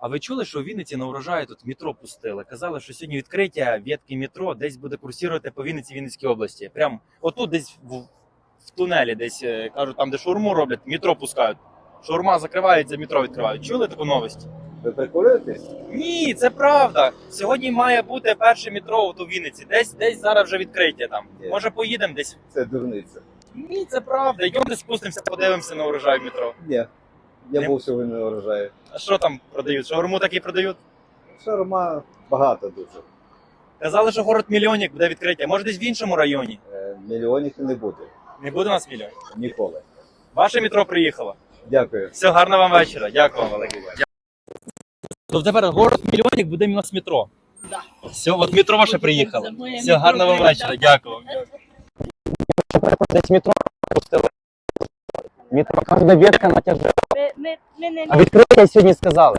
А ви чули, що у Вінниці на урожаї тут метро пустили? Казали, що сьогодні відкриття ветки метро десь буде курсувати по Вінниці Вінницькій області. Прям отут десь в, в тунелі, десь е, кажуть, там, де шаурму роблять, метро пускають. Шаурма закривається, метро відкривають. Чули таку новість? Ви приколюєтесь? Ні, це правда. Сьогодні має бути перше метро у Вінниці. Десь десь зараз вже відкриття там. Є. Може поїдемо десь. Це дурниця. Ні, це правда. Йдемо спустимося, подивимося на урожай в метро. Ні. Я Не? був сьогодні на урожаї. А що там продають? Шаурму такі продають? Шарма багато дуже. Казали, що город мільйонник буде відкриття. Може десь в іншому районі. Е, Мільйонів не буде. Не буде у нас мільйонів. Ніколи. Ваше метро приїхало. Дякую. Все, гарного вам вечора. Дякую вам велике. То тепер город мільйонник буде у нас метро. Да. Все, от метро ваше приїхало. Все, гарного вам вечора. Дякую вам. Десь метро пустили. Метро кожна ветка натяжила. Ми, ми, ми не А відкриття сьогодні сказали.